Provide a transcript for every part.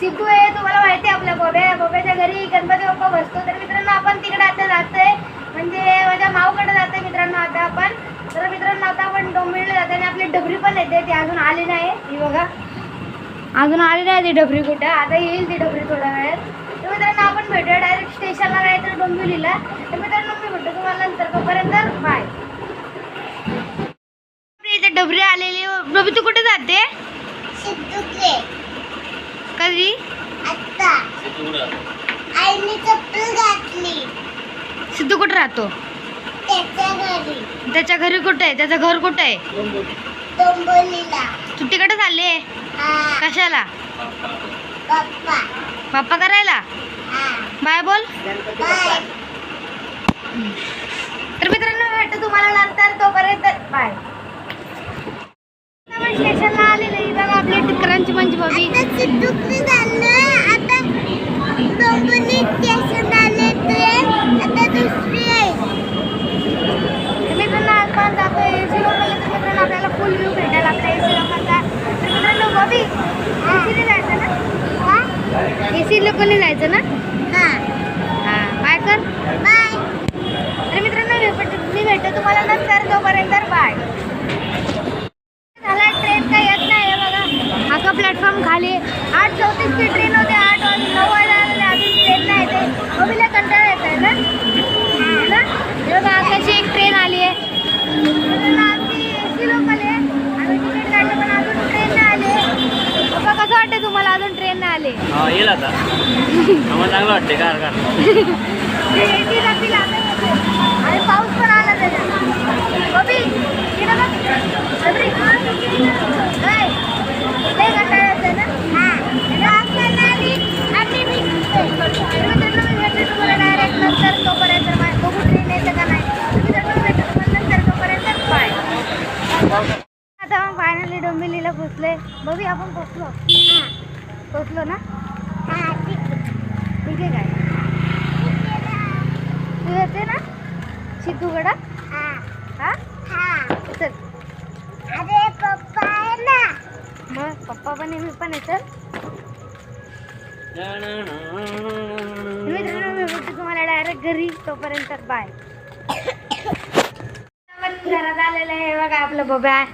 सिद्धू आहे तुम्हाला माहिती आहे आपल्या बोब्या. बोब्याच्या घरी गणपती बाप्पा बसतो. तर मित्रांनो आपण तिकडे आता जातोय. म्हणजे माझ्या मावकडे जातोय मित्रांनो आता आपण. मित्रांनो आता आपण डोंबिवलीला जातो आणि आपली डबरी पण येते. ती अजून आली नाही बघा. अजून आली नाही ती डबरी कुठं? आता येईल ती डोंबिवलीला तर मित्रांनो मी भेटतो तुम्हाला नंतर तोपर्यंत बाय इथे डबरी आलेली डबरी तू कुठे जाते? कधी? आता आईने चप्पल घातली. सिद्धू कुठे राहतो? त्याच्या घरी. कुठे आहे? त्याचं घर कुठे आहे? तू तिकडे चालले हा. कशाला? पप्पा. बाप्पा करायला? हा. बाय बोल. बाय. तर मित्रांनो भेटतो तुम्हाला नंतर. तोपर्यंत बाय स्टेशनला आलेलं बघा आपली स्टेशन आले आता दुसरी आहे. मित्रांनो आपण एसी तर मित्रांनो आपल्याला फुल व्ह्यू भेटायला लागला एसी लोकलचा तर मित्रांनो बॉबी एसीने जायचं ना? एसी लोकलने जायचं ना हा हां बाय कर बाय तर मित्रांनो मी भेट मी भेटतो तुम्हाला नंतर तोपर्यंत बाय झाला ट्रेन काय येत नाही बघा. हा का प्लॅटफॉर्म खाली. आठ चौतीसची ट्रेन होते आठ नऊ वाजता अजून ट्रेन नाही येते बघीला कंटाळा येत आहे ना ना बघा आताची एक ट्रेन आली आहे. आमची एसी लोकल आहे. आम्ही तिकीट काढलं पण अजून ट्रेन नाही आली. कसं वाटतं तुम्हाला अजून ट्रेन नाही आली? हा येईल आता. आम्हाला चांगलं वाटते कार कार. एसी आणि पाऊस पण आला त्याच्यात बबी इकडं बघ. बबरी. काय? लय कंटाळा येतोय ना? तर मित्रांनो, मी भेटते तुम्हाला direct नंतर तोपर्यंत बाय. बघू train येतं का नाही. तर मित्रांनो, मी भेटते तुम्हाला नंतर तोपर्यंत बाय. आता आपण फायनली पोचलोय बबी आपण पोचलो पोचलो ना ठीक आहे काय तू येते ना सिद्धूकडं हा चल अरे पप्पा आहे ना मग पप्पा पण आहे, मी पण आहे चल मित्रांनो मी तुम्हाला डायरेक्ट घरी तोपर्यंत बाय घरात आलेलं आहे बघा आपलं बब्या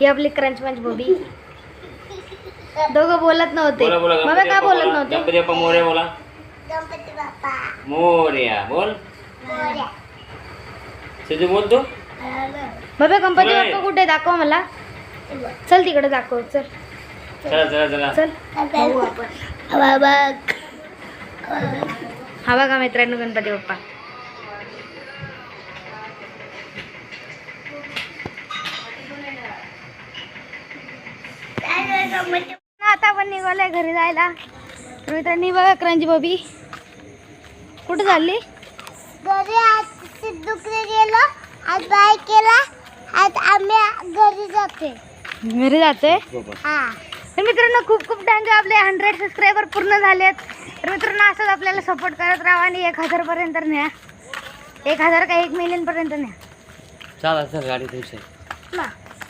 ही आपली क्रंच मंच बबी. दोघं बोलत नव्हते. बोला का बोलत नव्हते? गणपती बाप्पा मोर्या बोला. गणपती बाप्पा. मोर्या बोल. मोरया. सिद्धू बोल तू. बब्या गणपती. बाप्पा कुठे? दाखव मला. चल तिकडे दाखव चल. चला चला चला. चल. बाबा हा बघा मित्रांनो गणपती बाप्पा. आता आपण निघालोय घरी जायला. तर मित्रांनी बघा क्रंची बबी कुठे चालली? घरी आज सिद्धूकडे गेलो. आज बाय केला. आज आम्ही घरी जाते घरी जातोय? हा. तर मित्रांनो खूप खूप थँक्यू आपले हंड्रेड सबस्क्रायबर पूर्ण झालेत. तर मित्रांनो असंच आपल्याला सपोर्ट करत राहा आणि एक हजारपर्यंत न्या. एक हजार का एक मिलियनपर्यंत न्या. चला चल गाडी तुमची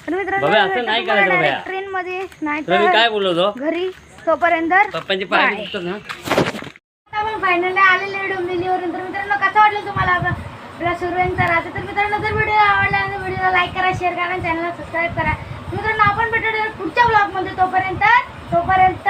तर मित्रांनो बाबा, असं नाही करायचं. ट्रेन मध्ये नाही तर काय बोललो तो? घरी तोपर्यंत पप्पांची पाय Bye. दुखतात ना. आपण फायनली आलेले डोंबिवलीवरून. तर मित्रांनो कसं वाटलं तुम्हाला? आपला आपला सुरुवातीचा राहते तर मित्रांनो जर व्हिडिओ आवडला तर व्हिडिओला लाईक करा शेअर करा आणि चॅनलला सबस्क्राईब करा. मित्रांनो आपण भेटूया पुढच्या ब्लॉगमध्ये तोपर्यंत तोपर्यंत